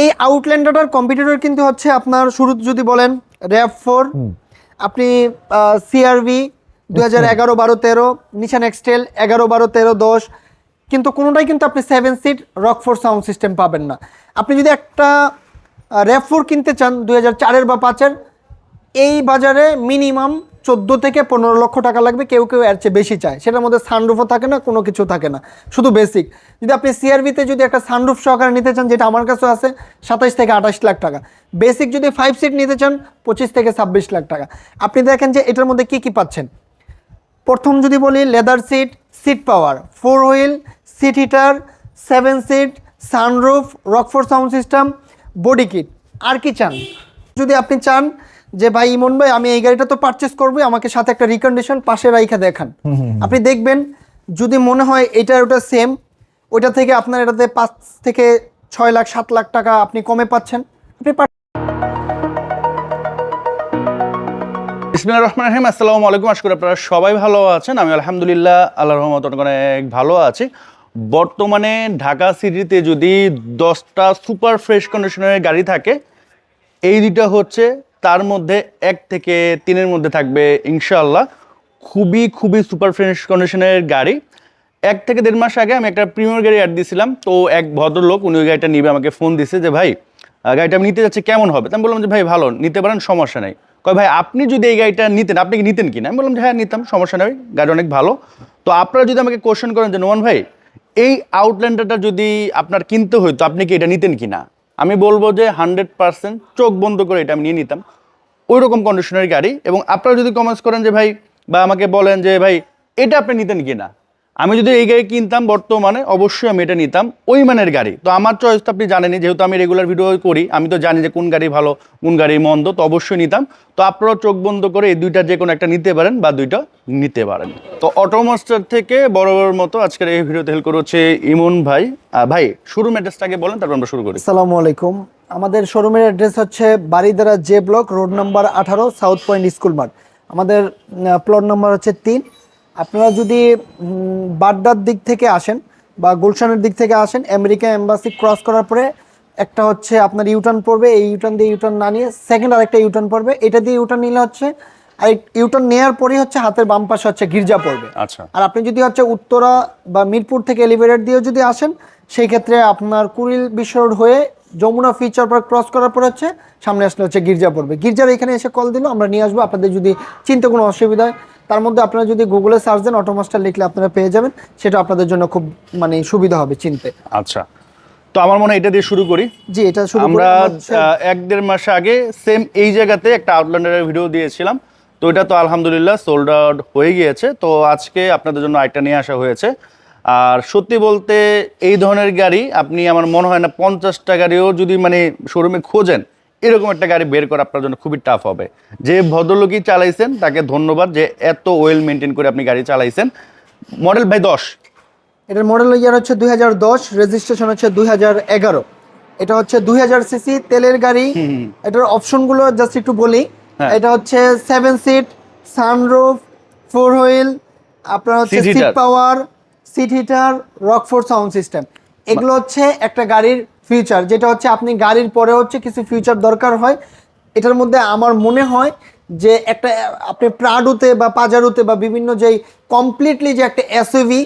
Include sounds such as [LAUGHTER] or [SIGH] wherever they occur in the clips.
এই আউটল্যান্ডারটার কম্পিটিটর কিন্তু হচ্ছে আপনার শুরুতে যদি বলেন র্যাপ ফোর আপনি সিআরভি দু হাজার এগারো বারো তেরো নিশান এক্সটেল এগারো বারো তেরো দশ কিন্তু কোনোটাই কিন্তু আপনি seven seat Rockford sound system পাবেন না। আপনি যদি একটা র্যাপ ফোর কিনতে চান দু হাজার চারের বা পাঁচের এই বাজারে মিনিমাম চোদ্দ থেকে পনেরো লক্ষ টাকা লাগবে, কেউ কেউ এর চেয়ে বেশি চায়। সেটার মধ্যে সানরুফও থাকে না, কোনো কিছু থাকে না। শুধু বেসিক যদি আপনি সিআরবিতে যদি একটা সানরুফ সহকারে নিতে চান, যেটা আমার কাছেও আছে, সাতাশ থেকে আঠাশ লাখ টাকা। বেসিক যদি ফাইভ সিট নিতে চান, পঁচিশ থেকে ছাব্বিশ লাখ টাকা। আপনি দেখেন যে এটার মধ্যে কি কি পাচ্ছেন? প্রথম যদি বলি leather seat seat power four wheel seat heater seven seat sunroof Rockford sound system body kit আর কি চান? যদি আপনি চান যে ভাই ইমন ভাই আমি এই গাড়িটা তো পারচেস করব আমাকে সাথে একটা রিকন্ডিশন পাশে রাইখা দেখান। আপনি দেখবেন যদি মনে হয় এটা ওটা সেম ওইটা থেকে আপনার এটাতে পাঁচ থেকে ছয় লাখ সাত লাখ টাকা আপনি কমে পাচ্ছেন। আপনি ইসমিল্লা রহমান রহিম আসসালামু আলাইকুম। আশা করি আপনারা সবাই ভালো আছেন। আমি আলহামদুলিল্লাহ আল্লাহ রহমত অনেক ভালো আছি। বর্তমানে ঢাকা সিটিতে যদি দশটা সুপার ফ্রেশ কন্ডিশনের গাড়ি থাকে এই দুটা হচ্ছে তার মধ্যে এক থেকে তিনের মধ্যে থাকবে ইনশাআল্লাহ। খুবই খুবই সুপার ফ্রেশ কন্ডিশনের গাড়ি। এক থেকে দেড় মাস আগে আমি একটা প্রিমিয়ার গাড়ি অ্যাড দিয়েছিলাম তো এক ভদ্রলোক উনি ওই গাড়িটা নিবে, আমাকে ফোন দিছে যে, ভাই গাড়িটা আমি নিতে যাচ্ছি, কেমন হবে? আমি বললাম যে, ভাই, ভালো, নিতে পারেন, সমস্যা নেই। কয়, ভাই, আপনি যদি এই গাড়িটা নিতেন, আপনি কি নিতেন কিনা? আমি বললাম যে হ্যাঁ নিতাম, সমস্যা নেই, গাড়ি অনেক ভালো। তো আপনারা যদি আমাকে কোশ্চেন করেন যে, নোমান ভাই, এই আউটল্যান্ডারটা যদি আপনার কিনতে হইতো আপনি কি এটা নিতেন কিনা? আমি বলব যে হান্ড্রেড পার্সেন্ট চোখ বন্ধ করে এটা আমি নিয়ে নিতাম। ওই রকম কন্ডিশনের গাড়ি এবং আপনারা যদি কমেন্টস করেন যে ভাই বা আমাকে বলেন যে ভাই, এটা আপনি নিতেন কিনা? আমি যদি এই গাড়ি কিনতাম বর্তমানে, অবশ্যই আমি এটা নিতাম। ওই মানের গাড়ি। তো আমার চয়েস তো আপনি জানেনই, যেহেতু আমি রেগুলার ভিডিও করি, আমি তো জানি যে কোন গাড়ি ভালো, কোন গাড়ি মন্দ, তো অবশ্যই নিতাম। তো আপনারা চোখ বন্ধ করে এই দুইটা যে কোনো একটা নিতে পারেন বা দুইটা নিতে পারেন। তো অটোমাস্টার থেকে বড় বড় মতো আজকের এই ভিডিওতে হেল্প করে হচ্ছে ইমন ভাই। ভাই শোরুম অ্যাড্রেসটাকে বলেন, তারপর আমরা শুরু করি। আসসালামু আলাইকুম। আমাদের শোরুমের অ্যাড্রেস হচ্ছে Baridhara J block road number আঠারো সাউথ পয়েন্ট স্কুল মাঠ আমাদের প্লট নাম্বার হচ্ছে তিন। আপনারা যদি বাড্ডার দিক থেকে আসেন বা গুলশানের দিক থেকে আসেন আমেরিকা এম্বাসি ক্রস করার পরে একটা হচ্ছে আপনার ইউটার্ন পড়বে এই ইউটার্ন দিয়ে ইউটার্ন না নিয়ে সেকেন্ড আরেকটা ইউটার্ন পড়বে। এটা দিয়ে ইউটার্ন নিলে হচ্ছে আর ইউটার্ন নেওয়ার পরেই হচ্ছে হাতের বাম পাশে হচ্ছে গির্জা পড়বে। আচ্ছা। আর আপনি যদি হচ্ছে উত্তরা বা মিরপুর থেকে এলিভেটেড দিয়েও যদি আসেন সেই ক্ষেত্রে আপনার কুড়িল বিশ্ব রোড হয়ে যমুনা ফিচার পার্ক ক্রস করার পর হচ্ছে সামনে আসলে হচ্ছে গির্জা পড়বে। গির্জার এখানে এসে কল দিল আমরা নিয়ে আসব। আপনাদের যদি চিনতে কোনো অসুবিধা হয় তার মধ্যে আপনারা যদি গুগলে সার্চ দেন অটোমাস্টার লিখলে আপনারা পেয়ে যাবেন। সেটা আপনাদের জন্য খুব মানে সুবিধা হবে চিনতে। আচ্ছা। তো আমার মনে হয় এটা দিয়ে শুরু করি। জি এটা শুরু আমরা এক দেড় মাস আগে সেম এই জায়গাতে একটা আউটল্যান্ডারের ভিডিও দিয়েছিলাম। তো এটা তো আলহামদুলিল্লাহ সোল্ড আউট হয়ে গিয়েছে। তো আজকে আপনাদের জন্য আইটা নিয়ে আসা হয়েছে। আর সত্যি বলতে এই ধরনের গাড়ি আপনি আমার মনে হয় না পঞ্চাশটা গাড়িও যদি মানে শোরুমে খোঁজেন এরকম একটা গাড়ি বের করা আপনার জন্য খুবই টাফ হবে। যে ভদ্রলোকই চালাইছেন তাকে ধন্যবাদ যে এত ওয়েল মেনটেন করে আপনি গাড়ি চালাইছেন। মডেল ভাই দশ। এটার মডেল ইয়ার হচ্ছে দুই হাজার দশ রেজিস্ট্রেশন হচ্ছে দুই হাজার এগারো। এটা হচ্ছে দুই হাজার সিসি তেলের গাড়ি। এটার অপশনগুলো জাস্ট একটু বলি। হ্যাঁ। এটা হচ্ছে seven seat sunroof four wheel আপনার হচ্ছে seat power seat heater Rockford sound system এগুলো হচ্ছে একটা গাড়ির ফিউচার যেটা হচ্ছে আপনি গাড়ির পরে হচ্ছে কিছু ফিউচার দরকার হয়। এটার মধ্যে আমার মনে হয় যে একটা, আপনি প্রাডুতে বা পাজারুতে বা বিভিন্ন যেই কমপ্লিটলি যে একটা এসইভি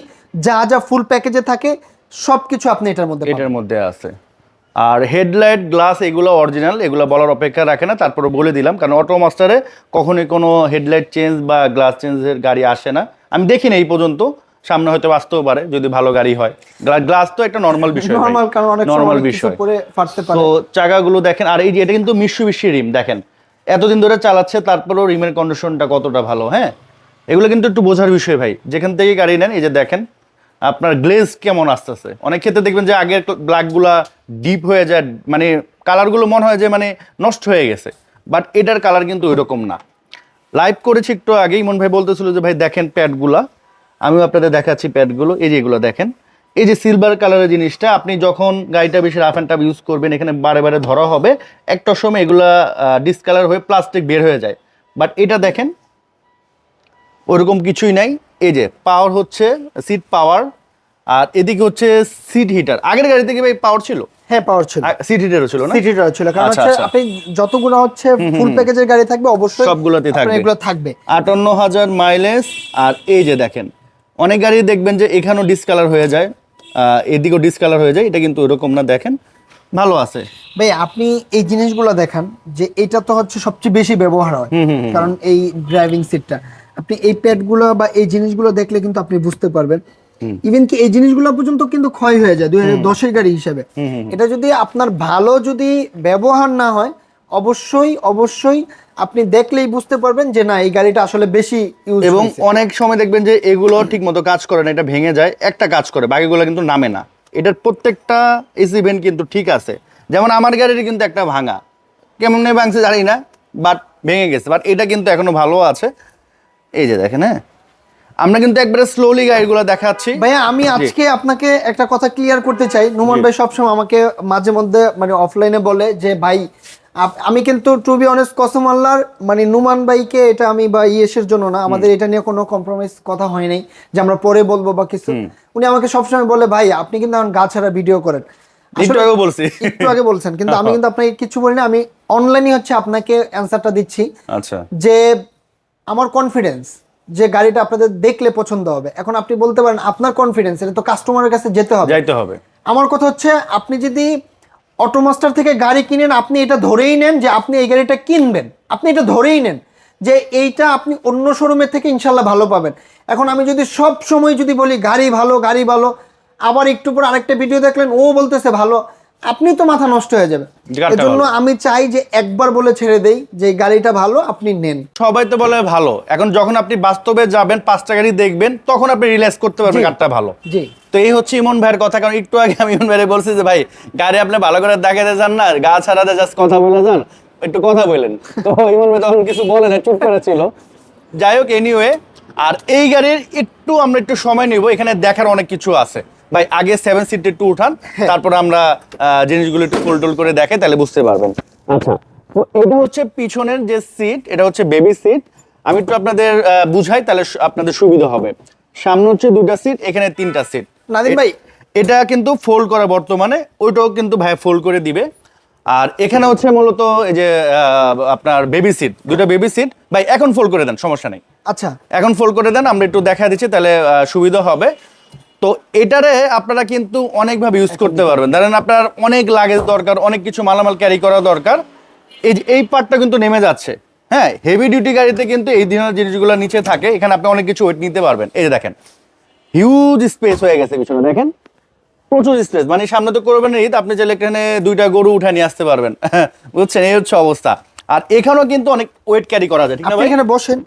যা যা ফুল প্যাকেজে থাকে সব কিছু আপনি এটার মধ্যে এটার মধ্যে আছে। আর হেডলাইট, গ্লাস, এগুলো অরিজিনাল এগুলো বলার অপেক্ষা রাখে না তারপরে বলে দিলাম, কারণ অটো মাস্টারে কখনোই কোনো হেডলাইট চেঞ্জ বা গ্লাস চেঞ্জের গাড়ি আসে না। আমি দেখিনি এই পর্যন্ত সামনে হয়তো আসতেও পারে যদি ভালো গাড়ি হয়। গ্লাস তো একটা নর্মাল বিষয় নর্মাল কারণ অনেক নর্মাল বিষয়। পরে ফাটতে পারে। তো চাকাগুলো দেখেন আর এই যে এটা কিন্তু মিশুবিশি রিম দেখেন। এতদিন ধরে চালাচ্ছে তারপরেও রিমের কন্ডিশনটা কতটা ভালো হ্যাঁ? এগুলো কিন্তু একটু বোঝার বিষয় ভাই। যেখান থেকে গাড়ি নেন এই যে দেখেন আপনার গ্লেজ কেমন আসতেছে। অনেক ক্ষেত্রে দেখবেন যে আগের ব্ল্যাকগুলা ডিপ হয়ে যায় মানে কালারগুলো মনে হয় যে মানে নষ্ট হয়ে গেছে। বাট এটার কালার কিন্তু ওইরকম না। লাইভ করেছি একটু আগেই মন ভাই বলতেছিল যে ভাই দেখেন প্যাডগুলা আমিও আপনাদের দেখাচ্ছি প্যাডগুলো। এই যে এগুলো দেখেন। এই যে সিলভার কালারের জিনিসটা আপনি যখন গাড়িটা বেশি রাফ অ্যান্ড টাফ ইউজ করবেন এখানে বারে বারে ধরা হবে। একটা সময় এগুলা ডিসকালার হয়ে প্লাস্টিক বের হয়ে যায়। বাট এটা দেখেন ওরকম কিছুই নাই। এই যে পাওয়ার হচ্ছে সিট পাওয়ার আর এদিকে হচ্ছে সিট হিটার আগের গাড়িতে কি ভাই পাওয়ার ছিল? হ্যাঁ পাওয়ার ছিল। সিটিটারও ছিল না? সিটি ছিল। কারণ আচ্ছা, হচ্ছে আচ্ছা। আপনি যতগুলো হচ্ছে ফুল প্যাকেজের গাড়ি থাকবে অবশ্যই সবগুলোতেই আপনার থাকবে। এগুলো থাকবে। আটান্ন হাজার মাইলেজ আর এই যে দেখেন অনেক গাড়ি দেখবেন যে এখানেও ডিসকালার হয়ে যায় এদিকেও ডিসকালার হয়ে যায় এটা কিন্তু ওরকম না দেখেন। ভালো আছে। ভাই আপনি এই জিনিসগুলো দেখান যে এটা তো হচ্ছে সবচেয়ে বেশি ব্যবহার হয়। কারণ এই ড্রাইভিং সিটটা আপনি এই প্যাডগুলো বা এই জিনিসগুলো দেখলে কিন্তু আপনি বুঝতে পারবেন। ইভেন কি এই জিনিসগুলো পর্যন্ত কিন্তু ক্ষয় হয়ে যায় দুই হাজার দশের গাড়ি হিসেবে। এটা যদি আপনার ভালো যদি ব্যবহার না হয় অবশ্যই অবশ্যই আপনি দেখলেই বুঝতে পারবেন যে না এই গাড়িটা আসলে বেশি ইউজ এবং অনেক সময় দেখবেন যে এগুলো ঠিক মতো কাজ করে না এটা ভেঙে যায় একটা কাজ করে বাকিগুলো কিন্তু নামে না। এটার প্রত্যেকটা এসি ভেন্ট কিন্তু ঠিক আছে। যেমন আমার গাড়ির কিন্তু একটা ভাঙা। কেমন ভাঙছে জানি না বাট ভেঙে গেছে। বাট এটা কিন্তু এখনও ভালো আছে। এই যে দেখেন হ্যাঁ? আমরা কিন্তু একবারে স্লোলি গাড়িগুলো দেখাচ্ছি। ভাইয়া আমি আজকে আপনাকে একটা কথা ক্লিয়ার করতে চাই। নুমান ভাই সবসময় আমাকে মাঝে মধ্যে মানে অফলাইনে বলে যে ভাই আমি কিন্তু টু বি অনেস্ট কসম আল্লাহর মানে নুমান ভাইকে এটা আমি বা ইয়েসের জন্য না আমাদের এটা নিয়ে কোনো কম্প্রোমাইজ কথা হয় নাই যে আমরা পরে বলব বা কিছু। উনি আমাকে সবসময় বলে ভাই আপনি কিন্তু এখন গা ছাড়া ভিডিও করেন। একটু আগেও বলছি। একটু আগে বলছেন কিন্তু আমি কিন্তু আপনাকে কিছু বলি না আমি অনলাইনে হচ্ছে আপনাকে অ্যান্সারটা দিচ্ছি। আচ্ছা। যে আমার কনফিডেন্স যে গাড়িটা আপনাদের দেখলে পছন্দ হবে। এখন আপনি বলতে পারেন আপনার কনফিডেন্স এটা তো কাস্টমারের কাছে যেতে হবে। যাইতে হবে। আমার কথা হচ্ছে আপনি যদি অটোমাস্টার থেকে গাড়ি কিনেন, আপনি এটা ধরেই নেন যে আপনি এই গাড়িটা কিনবেন। আপনি এটা ধরেই নেন যে এইটা আপনি অন্য শোরুমের থেকে ইনশাল্লাহ ভালো পাবেন। এখন আমি যদি সব সময় যদি বলি, গাড়ি ভালো গাড়ি ভালো, আবার একটু পর আরেকটা ভিডিও দেখলেন, ও বলতেছে, ভালো। আপনি তো মাথা নষ্ট হয়ে যাবে। এজন্য আমি চাই যে একবার বলে ছেড়ে দেই যে গাড়িটা ভালো আপনি নেন। সবাই তো বলে ভালো। এখন যখন আপনি বাস্তবে যাবেন পাঁচটা গাড়ি দেখবেন তখন আপনি রিল্যাক্স করতে পারবেন গাড়িটা ভালো। জি। তো এই হচ্ছে ইমন ভাইয়ের কথা কারণ একটু আগে আমি ইমন ভাইয়ের বলছি যে ভাই গাড়ি আপনি ভালো করে দেখাতে যান না গা ছাড়াতে জাস্ট কথা বলে যান। একটু কথা বলেন। তো ইমন ভাই তখন কিছু বলে না চুপ করে ছিল। যাই হোক এনিওয়ে আর এই গাড়ির একটু আমরা একটু সময় নিব। এখানে দেখার অনেক কিছু আছে। ভাই আগে সেভেন সিট একটু উঠান তারপর আমরা জিনিসগুলো একটু ফুল করে দেখে তাহলে বুঝতে পারবেন। আচ্ছা। তো এটা হচ্ছে পিছনের যে সিট এটা হচ্ছে বেবি সিট আমি একটু আপনাদের বুঝাই তাহলে আপনাদের সুবিধা হবে। সামনে হচ্ছে দুটা সিট এখানে তিনটা সিট নাদিম ভাই। এটা কিন্তু ফোল্ড করা বর্তমানে ওইটাও কিন্তু ভাই ফোল্ড করে দিবে। আর এখানে হচ্ছে মূলত এই যে আপনার বেবি সিট দুটো বেবি সিট ভাই এখন ফোল্ড করে দেন সমস্যা নেই। আচ্ছা। এখন ফোল্ড করে দেন আমরা একটু দেখা দিচ্ছি তাহলে সুবিধা হবে। তো এটারে আপনারা কিন্তু অনেকভাবে ইউজ করতে পারবেন। ধরেন আপনার অনেক লাগেজ দরকার অনেক কিছু মালামাল ক্যারি করা দরকার। এই যে এই পার্টটা কিন্তু নেমে যাচ্ছে। হ্যাঁ হেভি ডিউটি গাড়িতে কিন্তু এই ধরনের জিনিসগুলো নিচে থাকে। এখানে আপনি অনেক কিছু ওয়েট নিতে পারবেন। এই যে দেখেন হিউজ স্পেস হয়ে গেছে পিছনে দেখেন? প্রচুর স্পেস মানে সামনে তো করবেন ঈদ আপনি চাইলে এখানে দুইটা গরু উঠে নিয়ে আসতে পারবেন। [LAUGHS] বুঝছেন? এই হচ্ছে অবস্থা। আর এখানেও কিন্তু অনেক ওয়েট ক্যারি করা যায় ঠিক না ভাই? এখানে বসেন।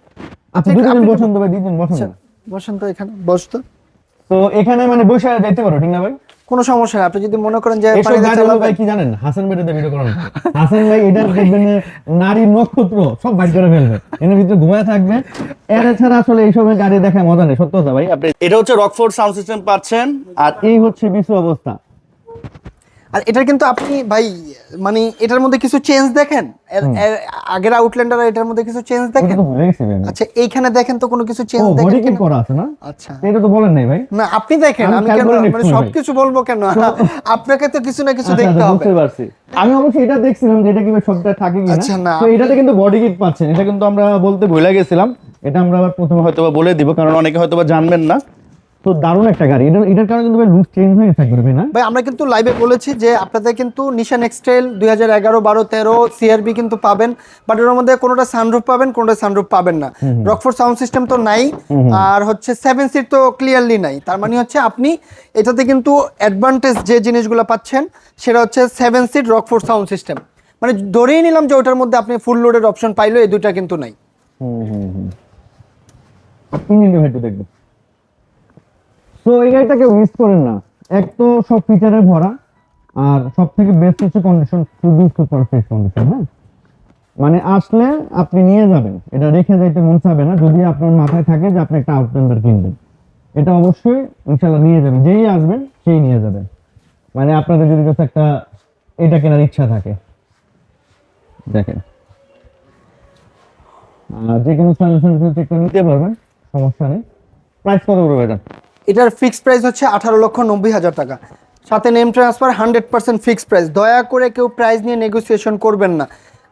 আপনি দুজন বসুন তো ভাই দুজন বসুন। আচ্ছা, বসেন তো এখানে বস তো এখানে মানে বসে যাইতে পারো ঠিক না ভাই? কোনো সমস্যা না আপনি যদি মনে করেন যে পানি চালাবেন- ভাই কি জানেন? হাসান ভাই ভিডিও করেন। হাসান ভাই এটা দেখবেন নারী নক্ষত্র সব বাইর করে ফেলবে। এর ভিতরে ঘুমায় থাকবে। এর ছাড়া আসলে এইসব গাড়ি দেখা মজা নেই সত্য কথা ভাই। আপনি এটা হচ্ছে রকফোর্ড সাউন্ড সিস্টেম পাচ্ছেন। আর এই হচ্ছে বিশ্ব অবস্থা। আর এটা কিন্তু আপনি ভাই মানে এটার মধ্যে কিছু চেঞ্জ দেখেন? আগের আউটল্যান্ডার এটার মধ্যে কিছু চেঞ্জ দেখেন। আচ্ছা এইখানে দেখেন তো কোনো কিছু চেঞ্জ দেখেন কিনা? করা আছে না? আচ্ছা। এটা তো বলেন নাই ভাই। না আপনি দেখেন আমি কেন মানে। সবকিছু বলব কেন? আপনাকে তো কিছু না কিছু আচ্ছা, দেখতে আচ্ছা, হবে। বুঝতে পারছি। আমি অবশ্যই এটা দেখছিলাম যে এটা কি সবটা থাকে কিনা। আচ্ছা, না, তো এটাতে কিন্তু বডি কিট পাচ্ছেন। এটা কিন্তু আমরা বলতে ভুলে গেছিলাম। এটা আমরা আবার প্রথমে হয়তো হয়তো বলে দিব কারণ অনেকে হয়তোবা জানবেন না। তো দারুণ একটা গাড়ি। এটা এটার কারণে কিন্তু ভাই লুক চেঞ্জ হয়ে থাকবে ভাই না? ভাই আমরা কিন্তু লাইভে বলেছি যে আপনাদের কিন্তু নিশান এক্সটেল দুই হাজার এগারো বারো তেরো সিআরবি কিন্তু পাবেন বাট ওর মধ্যে কোনোটা সানরুফ পাবেন কোনোটা সানরুফ পাবেন না। রকফোর্ড সাউন্ড সিস্টেম তো নাই আর হচ্ছে সেভেন সিট তো ক্লিয়ারলি নাই। তার মানে হচ্ছে আপনি এটাতে কিন্তু অ্যাডভান্টেজ যে জিনিসগুলো পাচ্ছেন সেটা হচ্ছে seven seat Rockford sound system মানে ধরেই নিলাম যে ওটার মধ্যে আপনি ফুল লোডের অপশন পাইলো এই দুইটা কিন্তু নাই। হুম হুম হুম। ইঞ্জিন দেখবেন তো এই গাড়িটাকে মিস করেন না। এক তো সব ফিচারে ভরা, আর সব থেকে বেস্ট হচ্ছে কন্ডিশন খুবই সুপার ফ্রেশ কন্ডিশন হ্যাঁ? মানে আসলে আপনি নিয়ে যাবেন, এটা রেখে যাইতে মন চাবে না, যদি আপনার মাথায় থাকে যে আপনি একটা আউটল্যান্ডার কিনবেন। এটা অবশ্যই ইনশাল্লাহ নিয়ে যাবেন, যেই আসবেন সেই নিয়ে যাবেন। মানে আপনাদের যদি কাছে একটা এটা কেনার ইচ্ছা থাকে। দেখেন। যে কোনো সার্ভিস চেকটা নিতে পারবেন, সমস্যা নেই। প্রাইস কত করবে এটা এটার ফিক্সড প্রাইস হচ্ছে আঠারো লক্ষ নব্বই হাজার টাকা। সাথে name transfer hundred percent fixed price দয়া করে কেউ প্রাইস নিয়ে নেগোসিয়েশন করবেন না।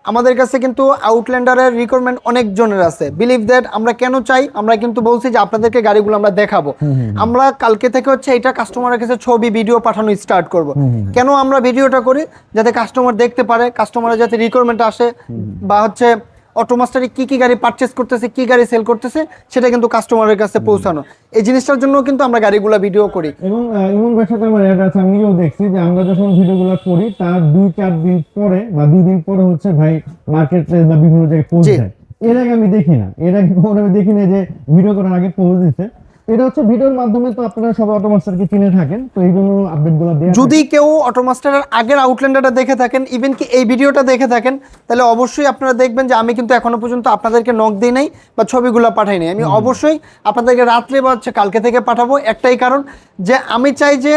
আমাদের কাছে কিন্তু আউটল্যান্ডারের রিকোয়ারমেন্ট অনেক জনের আছে। বিলিভ দ্যাট আমরা কেন চাই? আমরা কিন্তু বলছি যে আপনাদেরকে গাড়িগুলো আমরা দেখাবো। আমরা কালকে থেকে হচ্ছে এটা কাস্টমারের কাছে ছবি ভিডিও পাঠানো স্টার্ট করব। কেন আমরা ভিডিওটা করি? যাতে কাস্টমার দেখতে পারে কাস্টমারের যাতে রিকোয়ারমেন্ট আসে বা হচ্ছে অটোমাস্টারে কি কি গাড়ি পারচেস করতেছে কি গাড়ি সেল করতেছে সেটা কিন্তু কাস্টমারের কাছে পৌঁছানো। এই জিনিসটার জন্য কিন্তু আমরা গাড়িগুলো ভিডিও করি। এবং এমন সাথে আমার অ্যাড আছে আমিও দেখছি যে আমরা যখন ভিডিওগুলো করি তার দুই চার দিন পরে বা দুই দিন পরে হচ্ছে ভাই মার্কেট প্লেস বা বিভিন্ন জায়গায় পৌঁছে এর আগে আমি দেখি না। এর আগে কখনো আমি দেখি না যে ভিডিও করার আগে পৌঁছে দিচ্ছে এটা হচ্ছে ভিডিওর মাধ্যমে তো আপনারা সবাই অটোমাস্টারকে চিনে থাকেন তো এই জন্য আপডেটগুলো দেওয়া যদি কেউ অটোমাস্টারের আগের আউটল্যান্ডারটা দেখে থাকেন ইভেন কি এই ভিডিওটা দেখে থাকেন তাহলে অবশ্যই আপনারা দেখবেন যে আমি কিন্তু এখনও পর্যন্ত আপনাদেরকে নক দিই নাই বা ছবিগুলো পাঠাই নাই। আমি অবশ্যই আপনাদেরকে রাত্রে বা হচ্ছে কালকে থেকে পাঠাবো। একটাই কারণ যে আমি চাই যে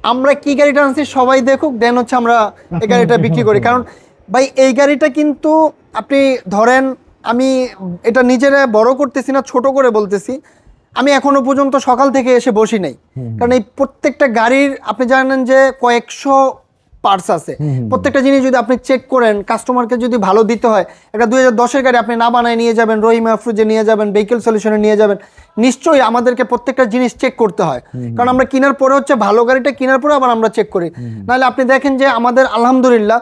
আমরা কি গাড়িটা আনছি সবাই দেখুক দেন হচ্ছে আমরা এই গাড়িটা বিক্রি করি। কারণ ভাই এই গাড়িটা কিন্তু আপনি ধরেন আমি এটা নিজেরা বড় করতেছি না ছোট করে বলতেছি। আমি এখনও পর্যন্ত সকাল থেকে এসে বসি নাই। কারণ এই প্রত্যেকটা গাড়ির আপনি জানেন যে কয়েকশো পার্টস আছে। প্রত্যেকটা জিনিস যদি আপনি চেক করেন কাস্টমারকে যদি ভালো দিতে হয় একটা দুই হাজার দশের গাড়ি আপনি না বানায় নিয়ে যাবেন রহিম আফরুজে নিয়ে যাবেন ভেহিকেল সলিউশনে নিয়ে যাবেন নিশ্চয়ই আমাদেরকে প্রত্যেকটা জিনিস চেক করতে হয়। কারণ আমরা কেনার পরে হচ্ছে ভালো গাড়িটা কেনার পরে আবার আমরা চেক করি। নাহলে আপনি দেখেন যে আমাদের আলহামদুলিল্লাহ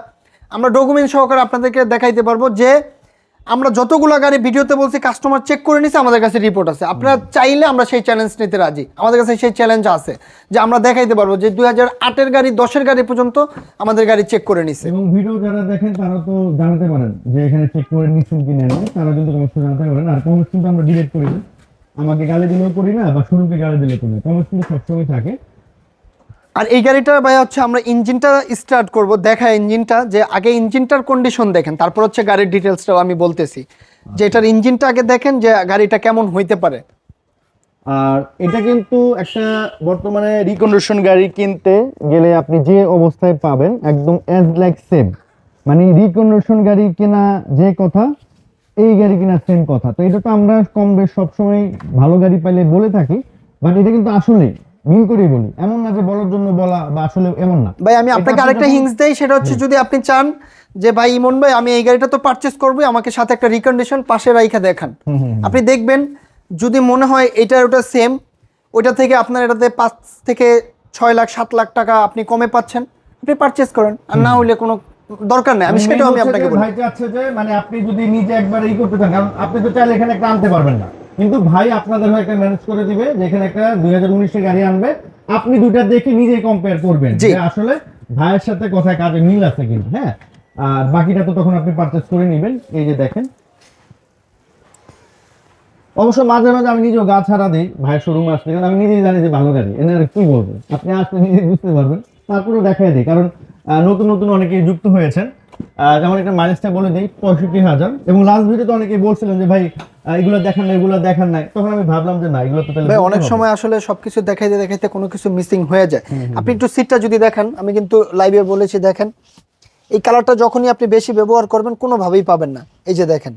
আমরা ডকুমেন্ট সহকারে আপনাদেরকে দেখাইতে পারব যে আমরা যতগুলো গাড়ি ভিডিওতে বলছি কাস্টমার চেক করে নিছে আমাদের কাছে রিপোর্ট আছে। আপনারা চাইলে আমরা সেই চ্যালেঞ্জ নিতে রাজি। আমাদের কাছে সেই চ্যালেঞ্জ আছে যে আমরা দেখাইতে পারব যে দুই হাজার আটের গাড়ি দশের গাড়ি পর্যন্ত আমাদের গাড়ি চেক করে নিছে। এবং ভিডিও যারা দেখেন তারা তো জানাতে পারেন যে এখানে চেক করে নিচ্ছেন কি নেন তারা কিন্তু কমেন্টস জানাতে পারেন। আর কমেন্টস কিন্তু আমরা ডিলেট করি না। আমাকে গালি দিলেও করি না বা শুরুকে গালি দিলেও করি না। কমেন্টস কিন্তু সবসময় থাকে। আর এই গাড়িটার ভাই হচ্ছে আমরা ইঞ্জিনটা স্টার্ট করব দেখা ইঞ্জিনটা যে আগে ইঞ্জিনটার কন্ডিশন দেখেন তারপর হচ্ছে গাড়ির ডিটেলসটাও আমি বলতেছি। যে এটার ইঞ্জিনটা আগে দেখেন যে গাড়িটা কেমন হইতে পারে। আর এটা কিন্তু একটা বর্তমানে রিকন্ডিশন গাড়ি কিনতে গেলে আপনি যে অবস্থায় পাবেন একদম অ্যাজ লাইক সেম মানে রিকন্ডিশন গাড়ি কেনা যে কথা এই গাড়ি কেনা সেম কথা। তো এটা তো আমরা কম বেশ সবসময় ভালো গাড়ি পাইলে বলে থাকি বাট এটা কিন্তু আসলে মিল করেই বলি। এমন না যে বলার জন্য বলা বা আসলে এমন না। ভাই আমি আপনাকে আপনি আরেকটা হিংস দেই সেটা হচ্ছে যদি আপনি চান যে ভাই ইমন ভাই আমি এই গাড়িটা তো পারচেস করবোই আমাকে সাথে একটা রিকন্ডিশন পাশে রাইখা দেখান। আপনি দেখবেন যদি মনে হয় এটা ওটা সেম ওইটা থেকে আপনার এটাতে পাঁচ থেকে ছয় লাখ সাত লাখ টাকা আপনি কমে পাচ্ছেন আপনি পারচেস করেন। আর না হইলে কোনো দরকার নেই। আমি সেটাও আমি আপনাকে বলি। ভাই চাচ্ছে যে মানে আপনি যদি নিজে একবার ই করতে চান কারণ আপনি তো চাইলে এখানে একটা আনতে পারবেন না। কিন্তু ভাই আপনাদের হয়ে একটা ম্যানেজ করে দিবে যে এখানে একটা দুই হাজার উনিশের গাড়ি আনবে। আপনি দুইটা দেখে নিজেই কম্পেয়ার করবেন যে আসলে ভাইয়ের সাথে কথায় কাজে মিল আছে কিন্তু হ্যাঁ? আর বাকিটা তো তখন আপনি পারচেস করে নেবেন। এই যে দেখেন। অবশ্য মাঝে মাঝে আমি নিজেও গা ছাড়া দিই ভাইয়ের শোরুমে আসলে কারণ আমি নিজেই জানি যে ভালো গাড়ি। এনে আর কি বলব? আপনি আসলে নিজে বুঝতে পারবেন। তারপরেও দেখাই দিই কারণ নতুন নতুন অনেকে যুক্ত হয়েছেন। যেমন একটা মাইলেজটা বলে দিই পঁয়ষট্টি হাজার। এবং লাস্ট ভিডিওতে অনেকেই বলছিলেন যে ভাই এগুলো দেখান না এগুলো দেখান নাই। তখন আমি ভাবলাম যে না এগুলো তো ভাই অনেক সময় আসলে সবকিছু দেখাইতে দেখাইতে কোনো কিছু মিসিং হয়ে যায়। আপনি একটু সিটটা যদি দেখেন আমি কিন্তু লাইভে বলেছি দেখেন। এই কালারটা যখনই আপনি বেশি ব্যবহার করবেন কোনোভাবেই পাবেন না। এই যে দেখেন।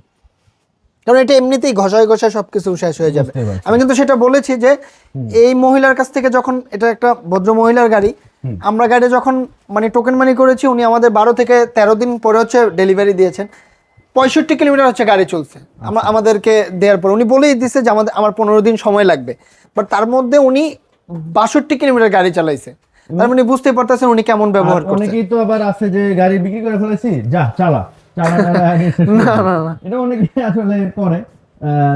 কারণ এটা এমনিতেই ঘষায় ঘষায় সবকিছু শেষ হয়ে যাবে। আমি কিন্তু সেটা বলেছি যে এই মহিলার কাছ থেকে যখন এটা একটা ভদ্র মহিলার গাড়ি আমরা গাড়ি যখন মানে টোকেন মানি করেছি উনি আমাদের বারো থেকে তেরো দিন পরে হচ্ছে ডেলিভারি দিয়েছেন। পঁয়ষট্টি কিলোমিটার হচ্ছে গাড়ি চলছে। আমা- আমাদেরকে দেওয়ার পর উনি বলেই দিছে যে আমাদের আমার পনেরো দিন সময় লাগবে। বাট তার মধ্যে উনি বাষট্টি কিলোমিটার গাড়ি চালাইছে। তার মানে বুঝতেই পারতেছেন উনি কেমন ব্যবহার করছে। অনেকেই তো আবার আছে যে গাড়ি বিক্রি করে ফেলেছি যা চালা। [LAUGHS] এটা অনেকেই আসলে করে।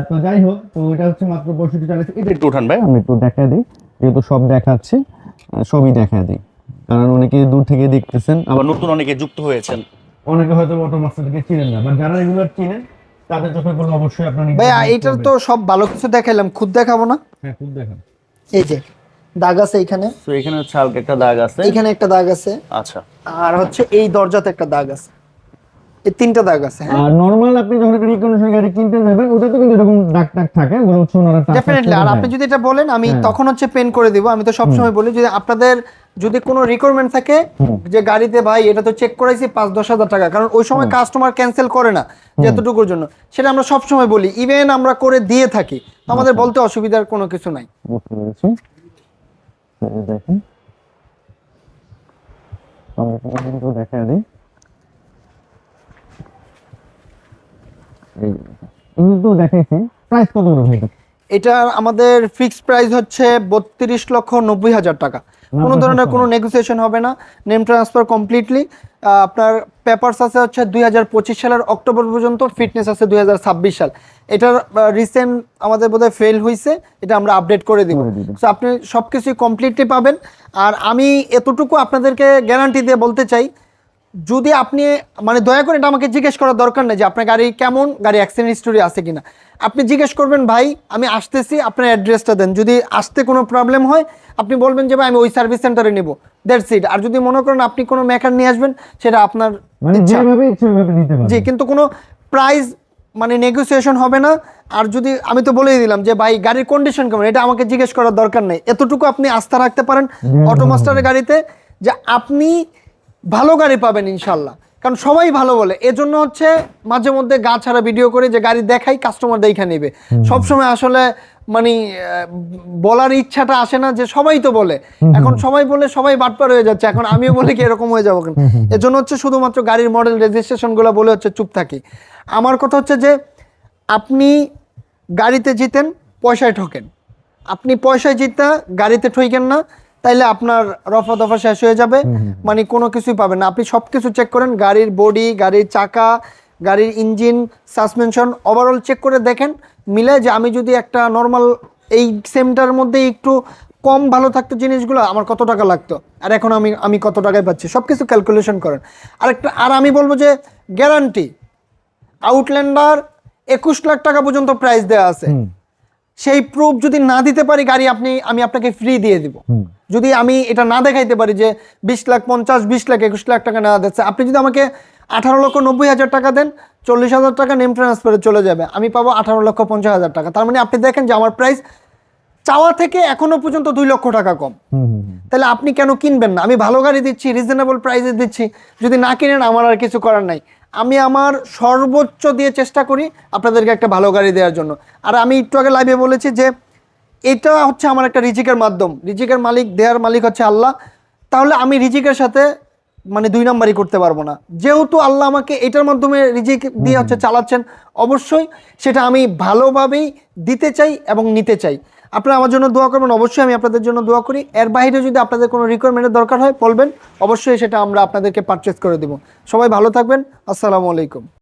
তো যাই হোক তো এটা হচ্ছে মাত্র পঁয়ষট্টি চালিয়েছে এটা একটু উঠান ভাই আমি একটু দেখা দিই। যেহেতু সব দেখাচ্ছি। সবই দেখা দিই কারণ অনেকে দূর থেকে দেখতেছেন আবার নতুন অনেকে যুক্ত হয়েছেন। অনেকে হয়তো অটো মাস্টারকে চিনেন না বাট যারা রেগুলার চিনেন তাদের চোখে পড়লে অবশ্যই আপনারা ভাই এটার তো সব ভালো কিছু দেখাইলাম খুদ দেখাবো না? হ্যাঁ খুব দেখান এই যে দাগ আছে এখানে। তো এখানে হচ্ছে হালকা একটা দাগ আছে। এখানে একটা দাগ আছে। আচ্ছা। আর হচ্ছে এই দরজাতে একটা দাগ আছে। এই তিনটা দাগ আছে হ্যাঁ। আর নর্মাল আপনি যখন একটা রিকন্ডিশন গাড়ি কিনতে যাবেন ওটা তো কিন্তু এরকম দাগ টাগ থাকে ওগুলো হচ্ছে ওনারা ডেফিনেটলি আর আপনি যদি এটা বলেন আমি হ্যাঁ। তখন হচ্ছে পেন করে দিব। আমি তো সবসময় বলি যদি আপনাদের যদি কোনো রিকোয়ারমেন্ট থাকে যে গাড়িতে ভাই এটা তো চেক করাইছি পাঁচ দশ হাজার টাকা। কারণ ওই সময় কাস্টমার ক্যান্সেল করে না যতটুকুর জন্য। সেটা আমরা সবসময় বলি ইভেন আমরা করে দিয়ে থাকি। আমাদের আচ্ছা। বলতে অসুবিধার কোনো কিছু নাই। দেখেন। দেখা দিই। কিন্তু দেখাইছি প্রাইস কত করে ভাই এটা? এটা আমাদের ফিক্সড প্রাইস হচ্ছে বত্রিশ লক্ষ নব্বই হাজার টাকা। কোনো ধরনের কোনো নেগোসিয়েশন হবে না। নেম ট্রান্সফার কমপ্লিটলি আপনার পেপারস আছে হচ্ছে দুই হাজার পঁচিশ সালের অক্টোবর পর্যন্ত ফিটনেস আছে দুই হাজার ছাব্বিশ সাল। এটার রিসেন্ট আমাদের বোধহয় ফেল হয়েছে এটা আমরা আপডেট করে দিব। সো আপনি সব কিছুই কমপ্লিটলি পাবেন। আর আমি এতটুকু আপনাদেরকে গ্যারান্টি দিয়ে বলতে চাই যদি আপনি মানে দয়া করে এটা আমাকে জিজ্ঞেস করার দরকার নেই যে আপনার গাড়ি কেমন গাড়ি অ্যাক্সিডেন্ট হিস্টোরি আছে কিনা। আপনি জিজ্ঞেস করবেন ভাই আমি আসতেছি আপনার অ্যাড্রেসটা দেন। যদি আসতে কোনো প্রবলেম হয় আপনি বলবেন যে ভাই আমি ওই সার্ভিস সেন্টারে নেব। দ্যাটস ইট আর যদি মনে করেন আপনি কোনো মেকার নিয়ে আসবেন সেটা আপনার মানে জি কিন্তু কোনো প্রাইস মানে নেগোসিয়েশন হবে না। আর যদি আমি তো বলেই দিলাম যে ভাই গাড়ির কন্ডিশন কেমন? এটা আমাকে জিজ্ঞেস করার দরকার নেই। এতটুকু আপনি আস্থা রাখতে পারেন অটোমাস্টারের গাড়িতে যে আপনি ভালো গাড়ি পাবেন ইনশাল্লাহ। কারণ সবাই ভালো বলে। এজন্য হচ্ছে মাঝে মধ্যে গা ছাড়া ভিডিও করে যে গাড়ি দেখাই কাস্টমার দেখা নেবে। সবসময় আসলে মানে বলার ইচ্ছাটা আসে না যে সবাই তো বলে। এখন সবাই বলে সবাই বাটপার হয়ে যাচ্ছে। এখন আমিও বলে কি এরকম হয়ে যাব কেন? এজন্য হচ্ছে শুধুমাত্র গাড়ির মডেল রেজিস্ট্রেশনগুলো বলে হচ্ছে চুপ থাকি। আমার কথা হচ্ছে যে আপনি গাড়িতে জিতেন পয়সায় ঠকেন। আপনি পয়সায় জিতা গাড়িতে ঠইকেন না। তাইলে আপনার রফা দফা শেষ হয়ে যাবে। মানে কোনো কিছুই পাবেন না। আপনি সব কিছু চেক করেন গাড়ির বডি গাড়ির চাকা গাড়ির ইঞ্জিন সাসপেনশন ওভারঅল চেক করে দেখেন। মিলে যে আমি যদি একটা নর্মাল এই সেমটার মধ্যে একটু কম ভালো থাকতো জিনিসগুলো আমার কত টাকা লাগতো? আর এখন আমি আমি কত টাকায় পাচ্ছি? সব কিছু ক্যালকুলেশন করেন। আরেকটা আর আমি বলব যে গ্যারান্টি আউটল্যান্ডার একুশ লাখ টাকা পর্যন্ত প্রাইস দেওয়া আছে। সেই প্রুফ যদি না দিতে পারি গাড়ি আপনি আমি আপনাকে ফ্রি দিয়ে দিব। যদি আমি এটা না দেখাইতে পারি যে বিশ লাখ পঞ্চাশ বিশ লাখ একুশ লাখ টাকা না দিচ্ছে আপনি যদি আমাকে আঠারো লক্ষ নব্বই হাজার টাকা দেন চল্লিশ হাজার টাকা নেম ট্রান্সফারে চলে যাবে আমি পাবো আঠারো লক্ষ পঞ্চাশ হাজার টাকা। তার মানে আপনি দেখেন যে আমার প্রাইস চাওয়া থেকে এখনও পর্যন্ত দুই লক্ষ টাকা কম। তাহলে আপনি কেন কিনবেন না? আমি ভালো গাড়ি দিচ্ছি রিজনেবল প্রাইসে দিচ্ছি। যদি না কিনেন আমার আর কিছু করার নাই। আমি আমার সর্বোচ্চ দিয়ে চেষ্টা করি আপনাদেরকে একটা ভালো গাড়ি দেওয়ার জন্য। আর আমি একটু আগে লাইভে বলেছি যে এটা হচ্ছে আমার একটা রিজিকের মাধ্যম। রিজিকের মালিক দেয়ার মালিক হচ্ছে আল্লাহ। তাহলে আমি রিজিকের সাথে মানে দুই নাম্বারই করতে পারব না। যেহেতু আল্লাহ আমাকে এটার মাধ্যমে রিজিক দিয়ে হচ্ছে চালাচ্ছেন অবশ্যই সেটা আমি ভালোভাবেই দিতে চাই এবং নিতে চাই। আপনারা আমার জন্য দোয়া করবেন, অবশ্যই আমি আপনাদের জন্য দোয়া করি। এর বাইরে যদি আপনাদের কোনো রিকোয়ারমেন্টের দরকার হয়, বলবেন, অবশ্যই সেটা আমরা আপনাদেরকে পারচেস করে দেবো। সবাই ভালো থাকবেন, আসসালামু আলাইকুম।